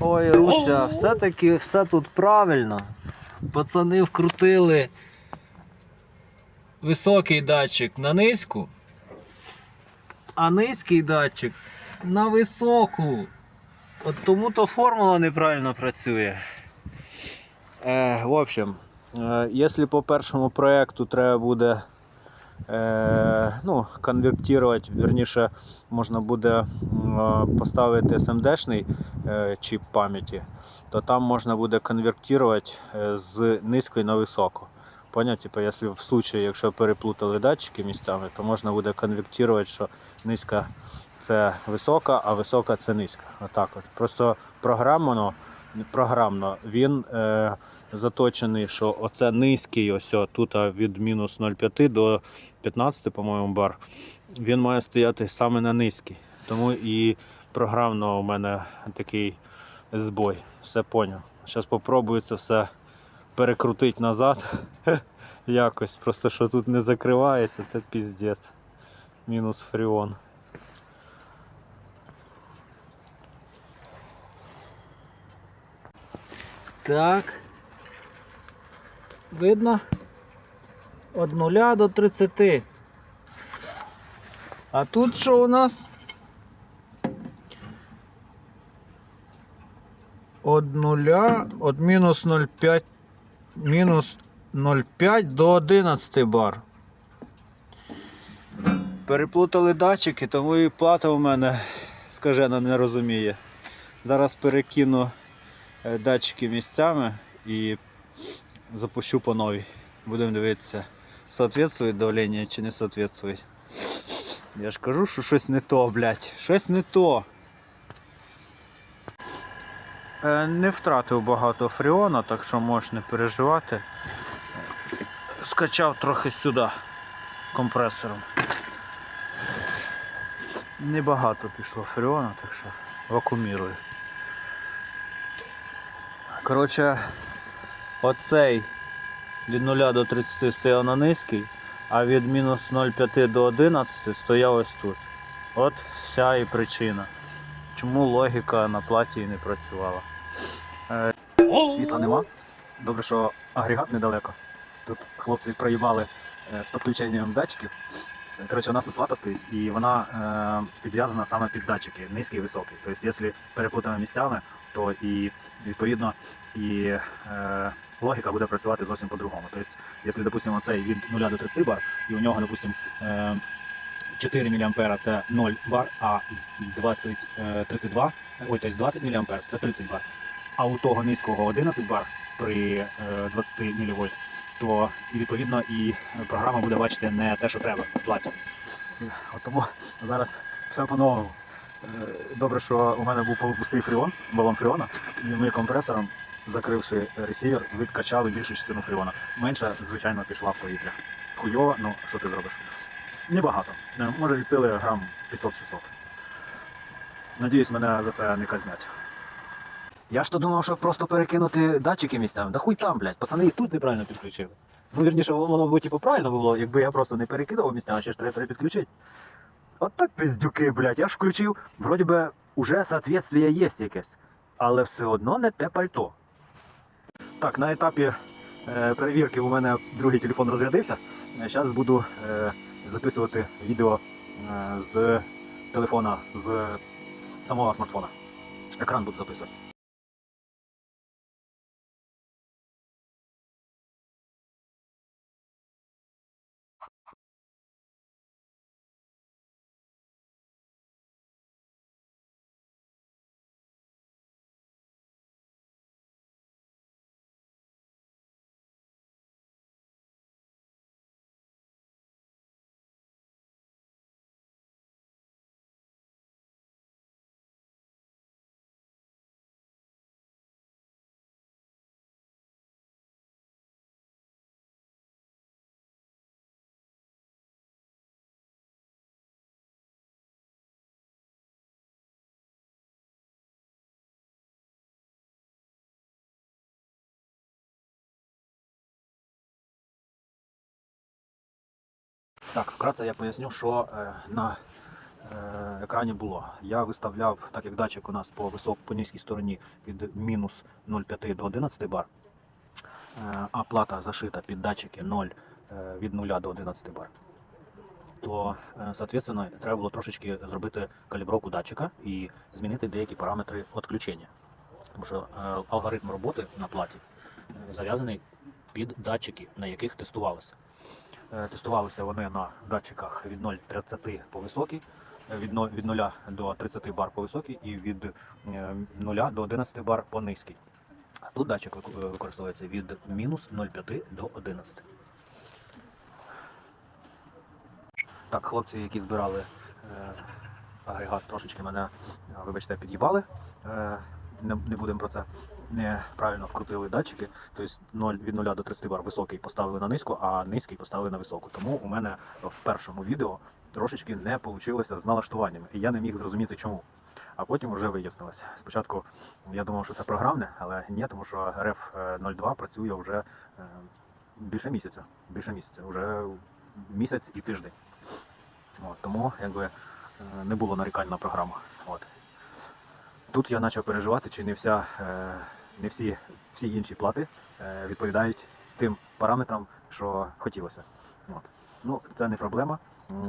Ой, Руся, все-таки все тут правильно. Пацани вкрутили високий датчик на низьку, а низький датчик на високу. От тому то формула неправильно працює. Е, в общем, е, якщо по першому проєкту треба буде ну, конвертувати, верніше, можна буде е, поставити SMD-шний е, чіп пам'яті, то там можна буде конвертувати е, з низької на високу. Поняв? Типу, якщо в случаї, якщо переплутали датчики місцями, то можна буде конвертувати, що низька це висока, а висока це низька. Отак от. Просто програмно, програмно він е, заточений, що оце низький, ось тут від мінус 0,5 до 15, по-моєму, бар. Він має стояти саме на низький. Тому і програмно у мене такий збой. Все поняв. Зараз спробую це все перекрутити назад. Якось. Просто що тут не закривається, це піздець. Мінус фріон. Так. Видно? От 0 до 30. А тут що у нас? От 0, от мінус 0,5, мінус 0,5 до 11 бар. Переплутали датчики, тому і плата у мене скажена не розуміє. Зараз перекину е, датчики місцями і запущу по новій. Будемо дивитися, соответствує давлення чи не соответствує. Я ж кажу, що щось не то, блядь. Щось не то. Е, Не втратив багато фріона, так що можеш не переживати. Скачав трохи сюди компресором. Небагато пішло фріона, так що вакуумірую. Коротше, оцей від 0 до 30 стояв на низький, а від мінус 0,5 до 11 стояв ось тут. От вся і причина. Чому логіка на платі не працювала. Е, Світла нема. Добре, що агрегат недалеко. Тут хлопці проїбали е, з підключенням датчиків. Коротше, у нас тут плата стоїть і вона е, підв'язана саме під датчики, низький і високий. Тобто, якщо перепутаємо місцями, то і відповідно і е, логіка буде працювати зовсім по-другому. Тобто, якщо, допустимо, цей від 0 до 30 бар, і у нього, допустимо, е, 4 мА це 0 бар, а 20, е, 32, ой, тобто 20 мА це 30 бар. А у того низького 11 бар при е, 20 мВ, то і відповідно і програма буде бачити не те, що треба платі. От тому зараз все по-новому. Е, Добре, що у мене був пустий фріон, балон фріона, і ми компресором, закривши ресівер, відкачали більшу частину фріона. Менша, звичайно, пішла в повітря. Хуйово, ну що ти зробиш? Небагато. Е, Може від сили грам 500-600. Надіюсь, мене за це не казнять. Я ж то думав, що просто перекинути датчики місцями. Да хуй там, блядь, пацани і тут неправильно підключили. Ну, вірніше, воно б типу правильно було, якби я просто не перекидав місцями, а ще ж треба перепідключити. От так пиздюки, блядь, я ж включив, вроді би, уже соответствие є якесь, але все одно не те пальто. Так, на етапі е, перевірки у мене другий телефон розрядився. Зараз буду е, записувати відео е, з телефона, з самого смартфона. Екран буду записувати. Так, вкратце я поясню, що е, на е, екрані було. Я виставляв, так як датчик у нас по висок, по низькій стороні від мінус 0,5 до 11 бар, е, а плата зашита під датчики 0 е, від 0 до 11 бар, то, соответственно, треба було трошечки зробити калібровку датчика і змінити деякі параметри відключення. Тому що алгоритм роботи на платі зав'язаний під датчики, на яких тестувалися. Е, Тестувалися вони на датчиках від 0,30 по високій, е, від 0, до 30 бар по високій і від е, 0 до 11 бар по низькій. А тут датчик е, використовується від мінус 0,5 до 11. Так, хлопці, які збирали е, агрегат, трошечки мене, е, вибачте, під'їбали. Е, не будемо про це. Неправильно вкрутили датчики. Тобто 0, від 0 до 30 бар високий поставили на низьку, а низький поставили на високу. Тому у мене в першому відео трошечки не вийшло з налаштуваннями. І я не міг зрозуміти чому. А потім вже вияснилось. Спочатку я думав, що це програмне, але ні, тому що RF 02 працює вже е, більше місяця. Більше місяця, вже місяць і тиждень. От, тому якби е, не було нарікань на програму. От. Тут я почав переживати, чи не, вся, е, не всі, всі інші плати е, відповідають тим параметрам, що хотілося. От. Ну, це не проблема.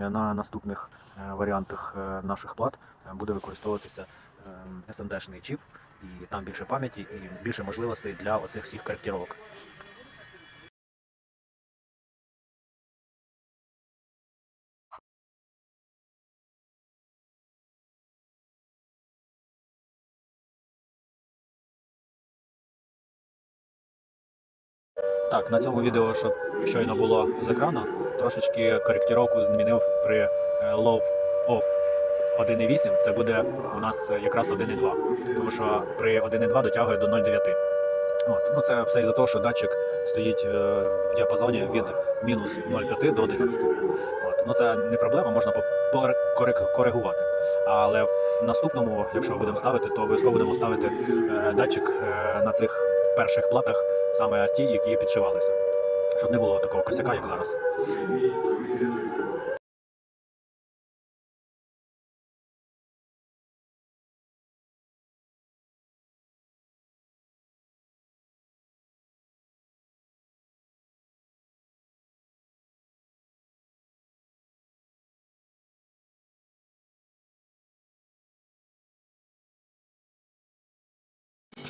На наступних е, варіантах е, наших плат буде використовуватися SMD-шний чіп, і там більше пам'яті і більше можливостей для оцих всіх коректировок. Так, на цьому відео, що щойно було з екрану, трошечки коректировку змінив при е, low off 1.8. Це буде у нас е, якраз 1.2, тому що при 1.2 дотягує до 0.9. От. Ну, це все із-за того, що датчик стоїть е, в діапазоні від мінус 0,5 до 11. От. Ну, це не проблема, можна коригувати. Але в наступному, якщо будемо ставити, то обов'язково будемо ставити датчик на цих перших платах, саме ті, які підшивалися. Щоб не було такого косяка, як зараз.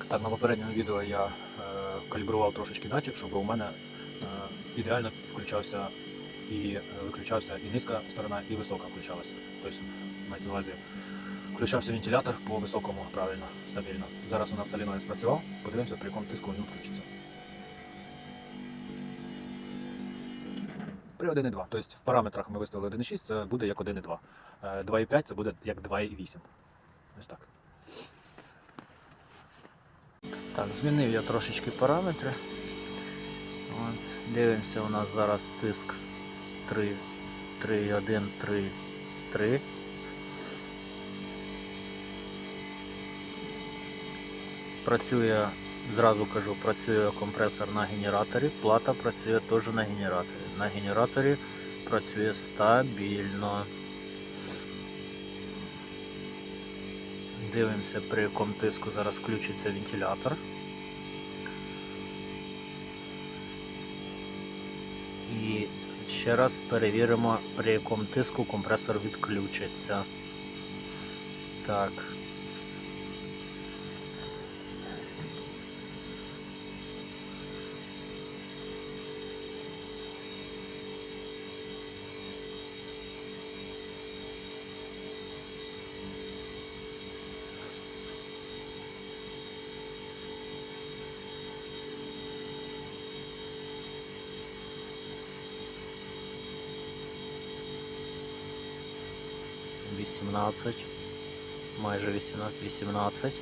Так, на попередньому відео я е, калібрував трошечки датчик, щоб у мене е, ідеально включався і е, виключався і низька сторона, і висока включалася. Тобто, мається на увазі, включався вентилятор по високому правильно, стабільно. Зараз у нас соліноїд спрацював, подивимося, при якому тиску він включиться. При 1,2. Тобто в параметрах ми виставили 1,6, це буде як 1,2. Е, 2,5 це буде як 2,8. Ось так. Так, змінив я трошечки параметри. От, дивимося, у нас зараз тиск 3, 3,1, 3, 3. Працює, зразу кажу, працює компресор на генераторі, плата працює теж на генераторі. На генераторі працює стабільно. Дивимося, при якому тиску зараз включиться вентилятор. І ще раз перевіримо, при якому тиску компресор відключиться. Так. Вісімнадцять. Майже 18, 18.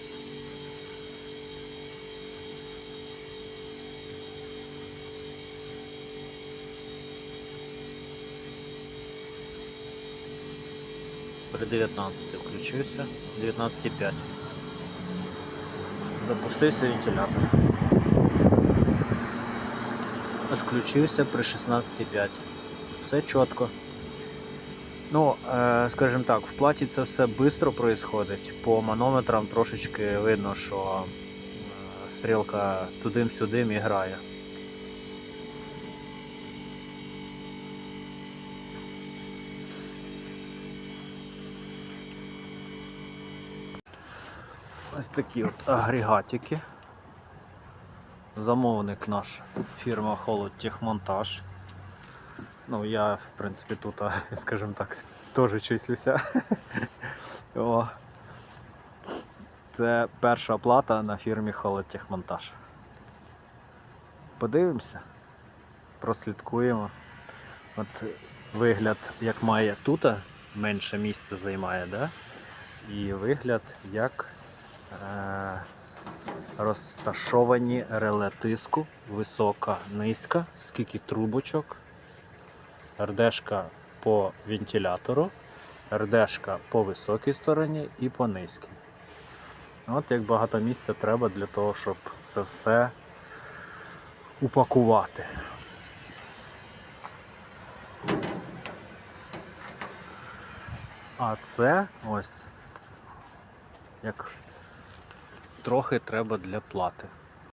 При 19 включився. 19,5. Запустився вентилятор. Отключився при 16,5. Все чітко. Ну, е, скажімо так, в платі це все швидко відбувається. По манометрам трошечки видно, що е, стрілка туди-сюди і грає. Ось такі от агрегатики. Замовник наш фірма Холодтехмонтаж. Ну, я, в принципі, тут, скажімо так, теж числюся. О. Це перша плата на фірмі Холодтехмонтаж. Подивимося, прослідкуємо. От вигляд, як має тут, менше місця займає, да? і вигляд, як е, розташовані реле тиску, висока, низька, скільки трубочок, РДшка по вентилятору, РДшка по високій стороні і по низькій. От як багато місця треба для того, щоб це все упакувати. А це ось як трохи треба для плати.